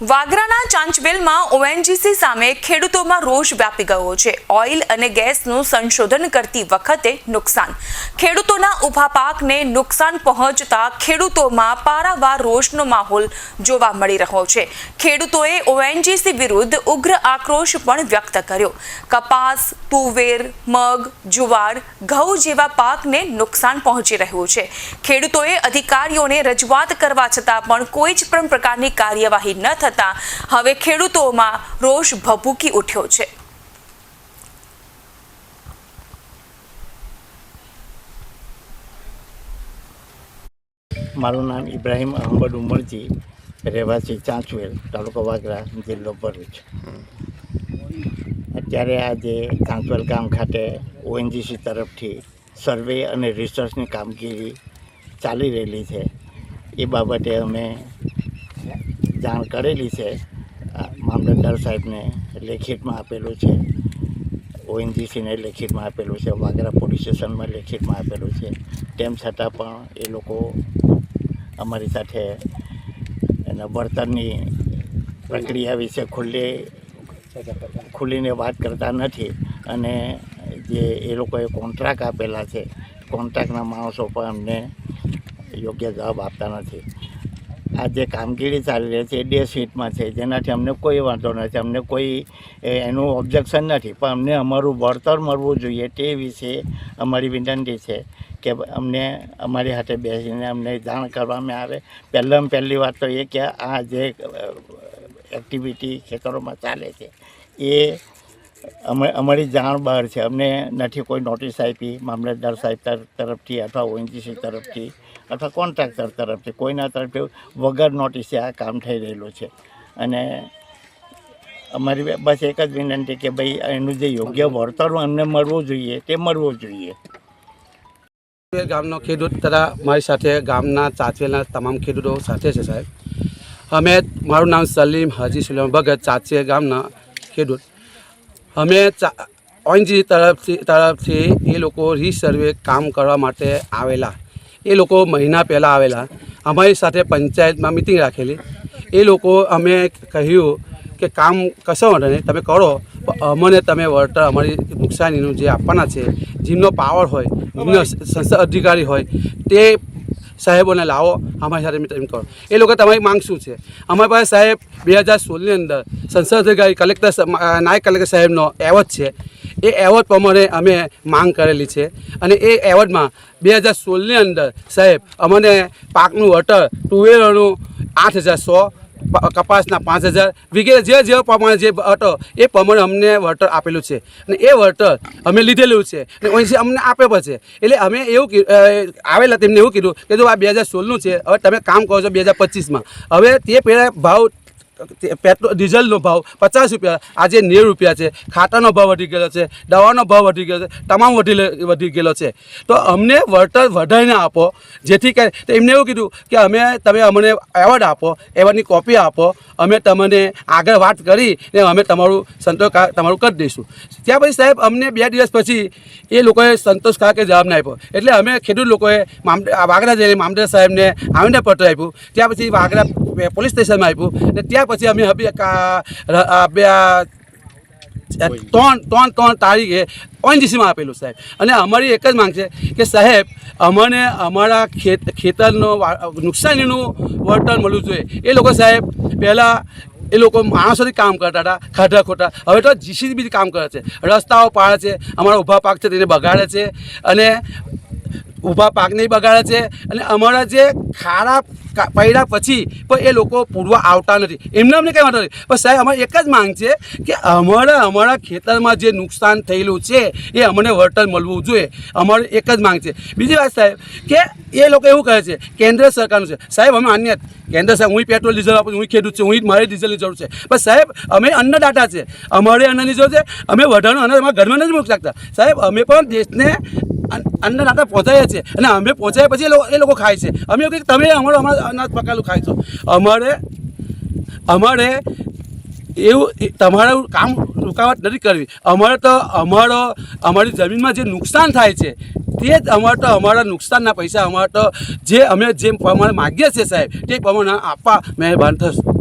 વાગરાના ચાંચવેલમાં ONGC સામે ખેડૂતોમાં રોષ વ્યાપી ગયો છે. ઓઇલ અને ગેસનું સંશોધન કરતી વખતે નુકસાન. ખેડૂતોના ઊભા પાકને નુકસાન પહોંચતા ખેડૂતોમાં પારાવાર રોષનો માહોલ જોવા મળી રહ્યો છે. ખેડૂતોએ ઓએનજીસી વિરુદ્ધ ઉગ્ર આક્રોશ પણ વ્યક્ત કર્યો. કપાસ, તુવેર, મગ, જુવાર, ઘઉં જેવા પાકને નુકસાન પહોંચી રહ્યું છે. ખેડૂતોએ અધિકારીઓને રજૂઆત કરવા છતાં પણ કોઈ જ પણ પ્રકારની કાર્યવાહી ન થતાં હવે ખેડૂતોમાં રોષ ભભૂકી ઉઠ્યો છે. મારું નામ ઇબ્રાહિમ અહમદ ઉમરજી, રહેવાસી ચાંચવેલ, તાલુકો વાગરા, જિલ્લો ભરૂચ. અત્યારે આજે ચાંચવેલ ગામ ખાતે ઓએનજીસી તરફથી સર્વે અને રિસર્ચની કામગીરી ચાલી રહેલી છે. એ બાબતે અમે જાણ કરેલી છે. મામલતદાર સાહેબને લેખિતમાં આપેલું છે. ઓએનજીસીને લેખિતમાં આપેલું છે. વાગરા પોલીસ સ્ટેશનમાં લેખિતમાં આપેલું છે. તેમ છતાં પણ એ લોકો અમારી સાથે એના વળતરની પ્રક્રિયા વિશે ખુલ્લી ખુલીને વાત કરતા નથી. અને જે એ લોકોએ કોન્ટ્રાક્ટ આપેલા છે, કોન્ટ્રાક્ટના માણસો પણ અમને યોગ્ય જવાબ આપતા નથી. આ જે કામગીરી ચાલી રહી છે, એ ડે સીટમાં છે. જેનાથી અમને કોઈ વાંધો નથી, અમને કોઈ એનું ઓબ્જેક્શન નથી. પણ અમને અમારું વળતર મળવું જોઈએ તે વિશે અમારી વિનંતી છે કે અમને અમારી હાથે બેસીને અમને જાણ કરવામાં આવે. પહેલાં પહેલી વાત તો એ કે આ જે એક્ટિવિટી ખેતરોમાં ચાલે છે, એ અમે અમારી જાણ બહાર છે. અમને નથી કોઈ નોટિસ આપી, મામલતદાર સાહેબ તર- તરફથી અથવા ઓએનજીસી તરફથી અથવા કોન્ટ્રાક્ટર તરફથી. કોઈના તરફથી વગર નોટિસે આ કામ થઈ રહેલું છે. અને અમારી બસ એક જ વિનંતી કે ભાઈ એનું જે યોગ્ય વળતર અમને મળવું જોઈએ, તે મળવું જોઈએ. ગામનો ખેડૂત તથા મારી સાથે ગામના ચાચવેલના તમામ ખેડૂતો સાથે છે સાહેબ. અમે મારું નામ સલીમ હાજી સુલેમ ભગત ચાચે ગામના ખેડૂત. અમે ઓએનજી તરફથી તરફથી એ લોકો રીસર્વે કામ કરવા માટે આવેલા. એ લોકો મહિના પહેલાં આવેલા. અમારી સાથે પંચાયતમાં મિટિંગ રાખેલી. એ લોકો અમે કહ્યું કે કામ કશો વાંધો નહીં, તમે કરો. અમને તમે વળતર અમારી નુકસાનીનું જે આપવાના છે, જેમનો પાવર હોય, જેમનો અધિકારી હોય, તે સાહેબોને લાવો, અમારી સાથે મિટિંગ કરો. એ લોકો તમારી માંગ શું છે? અમારી પાસે સાહેબ બે હજાર સોળની અંદર સંસદ કલેક્ટર નાયક કલેક્ટર સાહેબનો એવોર્ડ છે. એ એવોર્ડ પ્રમાણે અમે માંગ કરેલી છે. અને એ એવોર્ડમાં બે હજાર સોળની અંદર સાહેબ અમને પાકનું વટર તુવેરોનું આઠ હજાર સો કપાસના પાંચ હજાર વગેરે જે જે પ્રમાણે જે હતો એ પ્રમાણે અમને વળતર આપેલું છે. અને એ વળતર અમે લીધેલું છે. અને અહીંથી અમને આપે છે. એટલે અમે એવું આવેલા તેમને એવું કીધું કે જો આ બે હજાર સોળનું છે, હવે તમે કામ કરો છો બે હજાર પચીસમાં. હવે તે પહેલાં ભાવ પેટ્રોલ ડીઝલનો ભાવ પચાસ રૂપિયા. આજે નેવું રૂપિયા છે. ખાટાનો ભાવ વધી ગયેલો છે. દવાનો ભાવ વધી ગયો છે. તમામ વધી વધી ગયેલો છે. તો અમને વળતર વધારીને આપો. જેથી કરી, તો એમને એવું કીધું કે અમે, તમે અમને એવોર્ડ આપો એવોર્ડની કોપી આપો. અમે તમને આગળ વાત કરી ને અમે તમારું સંતોષ તમારું કરી દઈશું. ત્યાં પછી સાહેબ, અમને બે દિવસ પછી એ લોકોએ સંતોષકારક જવાબ ના આપ્યો. એટલે અમે ખેડૂત લોકોએ વાગરા જઈને મામદાર સાહેબને આવીને પત્ર આપ્યું. ત્યાં પછી વાગડા પોલીસ સ્ટેશનમાં આપ્યું. અને ત્યાં પછી અમે હવે બે ત્રણ ત્રણ ત્રણ તારીખે ઓએનજીસીમાં આપેલું સાહેબ. અને અમારી એક જ માંગ છે કે સાહેબ, અમને અમારા ખેત, ખેતરનો નુકસાનીનું વળતર મળવું જોઈએ. એ લોકો સાહેબ, પહેલાં એ લોકો માણસોથી કામ કરતા હતા ખાડા ખોટા. હવે તો જીસીબી કામ કરે છે. રસ્તાઓ પાડે છે, અમારા ઊભા પાક છે, તેને બગાડે છે. અને ઊભા પાકને બગાડે છે અને અમારા જે ખારા પડ્યા પછી પણ એ લોકો પૂરવા આવતા નથી. એમને અમને કંઈ વાંધો નથી પણ સાહેબ, અમારી એક જ માંગ છે કે અમારા અમારા ખેતરમાં જે નુકસાન થયેલું છે એ અમને વળતર મળવું જોઈએ. અમારી એક જ માંગ છે. બીજી વાત સાહેબ, કે એ લોકો એવું કહે છે, કેન્દ્ર સરકારનું છે. સાહેબ, અમે અન્ય કેન્દ્ર સાહેબ હું પેટ્રોલ, ડીઝલ આપું હું ખેડૂત છું, હું મારે ડીઝલની જરૂર છે. પણ સાહેબ, અમે અન્નદાતા છે. અમારે અન્નની જરૂર છે. અમે વધારાનું અનાજ અમારા ઘરમાં નથી મૂકી શકતા. સાહેબ, અમે પણ દેશને અન્ન- નાતા પહોંચાઈએ છીએ. અને અમે પહોંચાડ્યા પછી એ લોકો એ લોકો ખાય છે. અમે કહીએ તમે અમારું, અમારા અનાજ પકાયેલું ખાય છો. અમારે અમારે એવું તમારું કામ રૂકાવટ નથી કરવી. અમારે તો અમારો, અમારી જમીનમાં જે નુકસાન થાય છે, તે જ અમારે તો અમારા નુકસાનના પૈસા, અમારે તો જે અમે જે પ્રમાણે માગીએ છીએ સાહેબ, તે પ્રમાણે આપવા મહેરબાન થશે.